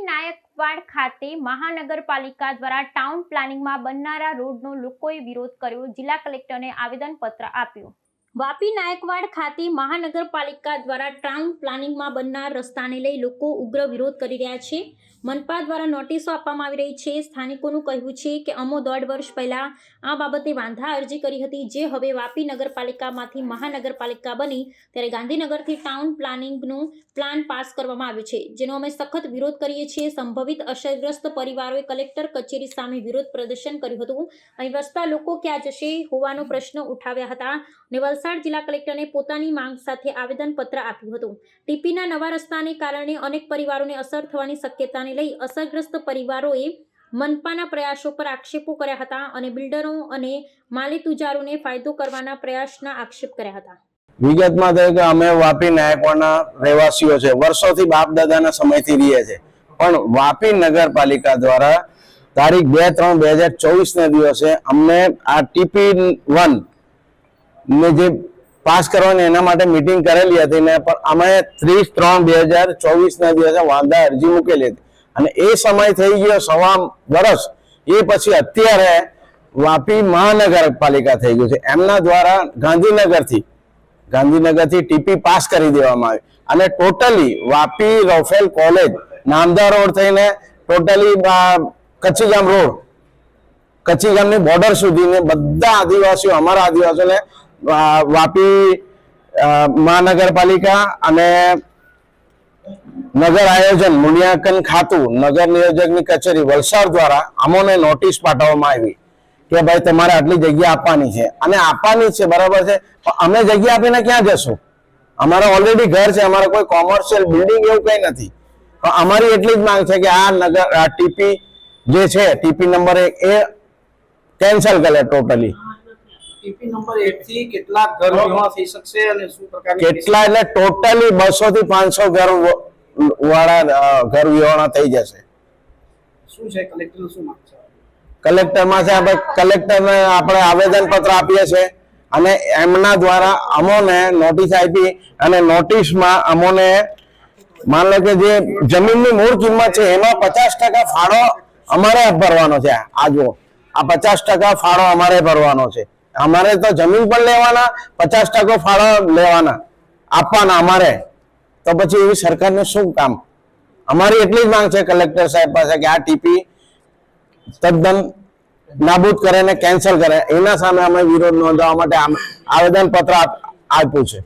નાયકવાડ ખાતે મહાનગરપાલિકા દ્વારા ટાઉન પ્લાનિંગમાં બનનારા રોડનો લોકોએ વિરોધ કર્યો. જિલ્લા કલેક્ટરને આવેદનપત્ર આપ્યું. વાપી નાયકવાડ ખાતે મહાનગરપાલિકા દ્વારા ટાઉન પ્લાનિંગમાં બનનાર રસ્તાને લઈ લોકો ઉગ્ર વિરોધ કરી રહ્યા છે. મનપા દ્વારા નોટિસો આપવામાં આવી રહી છે. સ્થાનિકોનું કહેવું છે કે અમો દોઢ વર્ષ પહેલા આ બાબતે વાંધા અરજી કરી હતી, જે હવે વાપી નગરપાલિકામાંથી મહાનગરપાલિકા બની, ત્યારે ગાંધીનગરથી ટાઉન પ્લાનિંગનું પ્લાન પાસ કરવામાં આવ્યું છે, જેનો અમે સખત વિરોધ કરીએ છીએ. સંભવિત અસરગ્રસ્ત પરિવારોએ કલેક્ટર કચેરી સામે વિરોધ પ્રદર્શન કર્યું હતું. અહીં વસતા લોકો ક્યાં જશે હોવાનો પ્રશ્ન ઉઠાવ્યા હતા. અને વલસાડ જિલ્લા કલેક્ટરને પોતાની માંગ સાથે આવેદનપત્ર આપ્યું હતું. ટીપીના નવા રસ્તાને કારણે અનેક પરિવારોને અસર થવાની શક્યતાને લઈ અસરગ્રસ્ત પરિવારોએ મનપાના પ્રયાસો પર આક્ષેપો કર્યા હતા અને બિલ્ડરો અને માલેતુજારોને ફાયદો કરવાના પ્રયાસના આક્ષેપ કર્યા હતા. વિગતમાં થયું કે અમે વાપી નાયકવાડના રહેવાસીઓ છે. વર્ષોથી બાપ દાદાના સમયથી રહીએ છે પણ વાપી નગરપાલિકા દ્વારા તારીખ બે ત્રણ બે હજાર ચોવીસ ના દિવસે અમને આ ટીપી વન ને જે પાસ કરવાની એના માટે મીટિંગ કરેલી હતી ને, પણ અમે ત્રીસ ત્રણ બે હજાર ચોવીસના દિવસે વાંધા અરજી મૂકેલી હતી. અને એ સમય થઈ ગયો સવા વર્ષ એ પછી અત્યારે વાપી મહાનગરપાલિકા થઈ ગયું છે. એમના દ્વારા ગાંધીનગરથી ગાંધીનગરથી ટીપી પાસ કરી દેવામાં આવી. અને totally Vapi Rofel college Namdha road થઈને ટોટલી કચ્છીગામ રોડ, કચ્છીગામની બોર્ડર સુધીને બધા આદિવાસીઓ, અમારા આદિવાસીઓને વાપી મહાનગરપાલિકા અને નગર આયોજન મૂલ્યાંકન ખાતું નગર નિયોજકની કચેરી વલસાડ દ્વારા અમોને નોટિસ પાઠવવામાં આવી કે ભાઈ તમારે આટલી જગ્યા આપવાની છે. અને આપવાની છે, બરાબર છે? અમે જગ્યા આપીને ક્યાં જશું? અમારે ઓલરેડી ઘર છે, અમારે કોઈ કોમર્શિયલ બિલ્ડિંગ એવું કંઈ નથી. અમારી એટલી જ માંગ છે કે આ નગર ટીપી જે છે ટીપી નંબર એક, એ કેન્સલ કરે ટોટલી ટીપી નંબર 1 થી કેટલા ઘર વિહોણા થઈ શકશે અને શું પ્રકારની કેટલા એટલે ટોટલી બસો થી પાંચસો ઘર વાળા ઘર વિહોણા થઈ જશે. શું છે? કલેક્ટર શું માંગ છે? કલેક્ટરમાં છે આપણે કલેક્ટરને આપણે આવેદન પત્ર આપીએ છીએ અને એમના દ્વારા અમોને નોટિસ આપી અને નોટિસમાં અમોને માન લો કે જે જમીનની મૂળ કિંમત છે એમાં પચાસ ટકા ફાળો અમારે ભરવાનો છે. આ જો આ પચાસ ટકા ફાળો અમારે ભરવાનો છે. અમારે તો જમીન પણ લેવાના, પચાસ ટકો ફાળો લેવાના, આપવાના અમારે. તો પછી એવી સરકારનું શું કામ? અમારી એટલી જ માંગ છે કલેક્ટર સાહેબ પાસે કે આ ટીપી તદ્દન નાબૂદ કરે ને કેન્સલ કરે. એના સામે અમે વિરોધ નોંધવા માટે આવેદન પત્ર આપ્યું છે.